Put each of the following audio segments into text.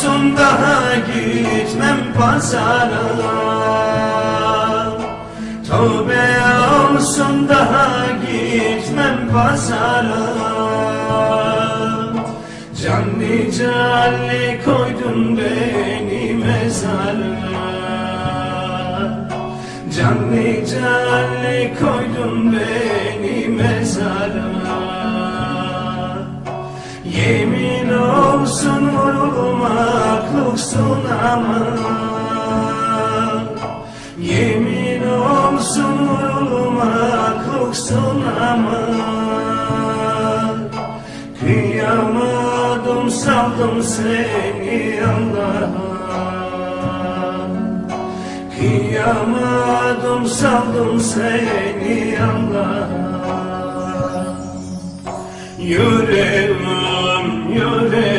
Olsun daha gitmem pazara. Tövbe olsun daha gitmem pazara. Canlı canlı koydun beni mezara. Canlı canlı koydun beni mezara vurulmakluksun ama Yemin olsun vurulmakluksun ama Kıyamadım saldım seni Allah'a Kıyamadım saldım seni Allah'a Yüreğim, yüreğim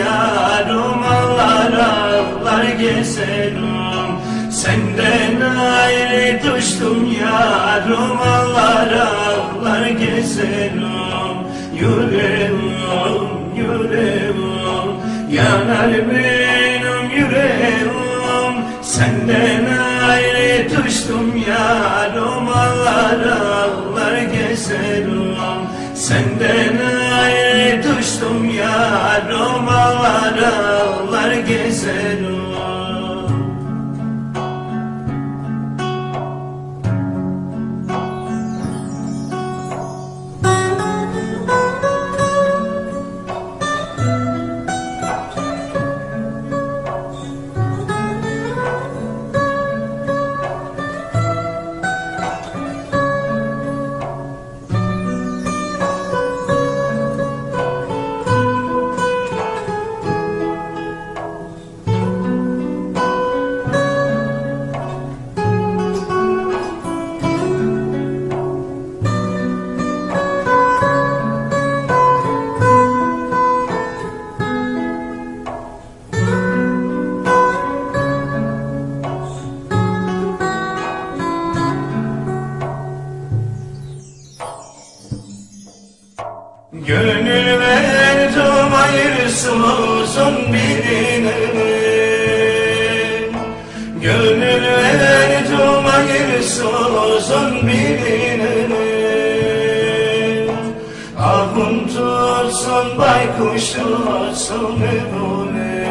yarım Ağlar ağlar gezerim. Senden ayrı düştüm yarım Ağlar ağlar gezerim. Yüreğim, yüreğim Yanar benim yüreğim. Senden ayrı düştüm yarım Ağlar ağlar gezerim. Senden ayrı yarım Ağlar ağlar Gönül verdim hayırsızın birine Gönül verdim hayırsızın birine Ahım tutsun baykuş tutsun ömrüne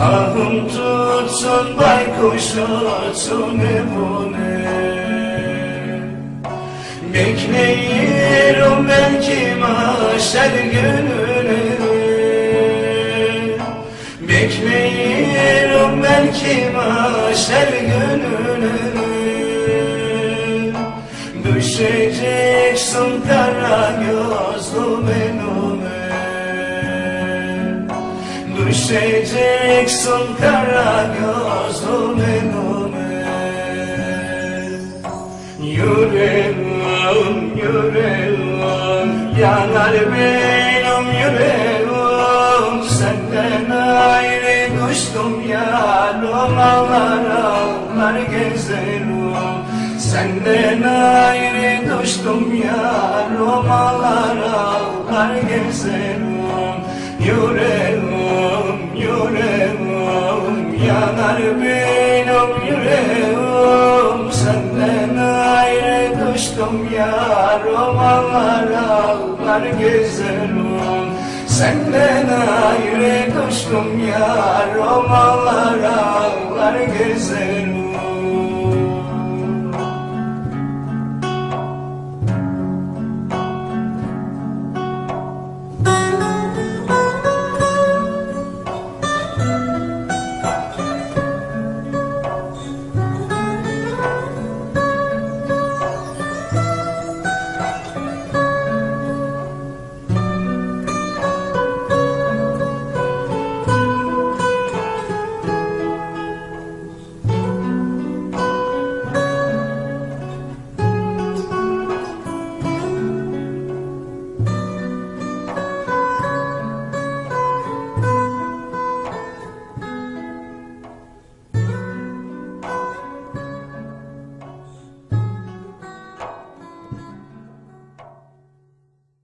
Ahım tutsun baykuş tutsun ömrüne Bekleyirim belki mahşer gününü. Bekleyirim belki mahşer gününü. Düşeceksin kara gözlü benime Düşeceksin kara gözlü benime Yanar benim yüreğim Senden ayrı düştüm yarım Ağlar ağlar gezerim. Senden ayrı düştüm yarım Ağlar ağlar gezerim. Yüreğim, yüreğim Yanar benim yüreğim düştüm yarım Ağlar ağlar gezerim Senden ayrı düştüm ya Romanlar ağlar gezerim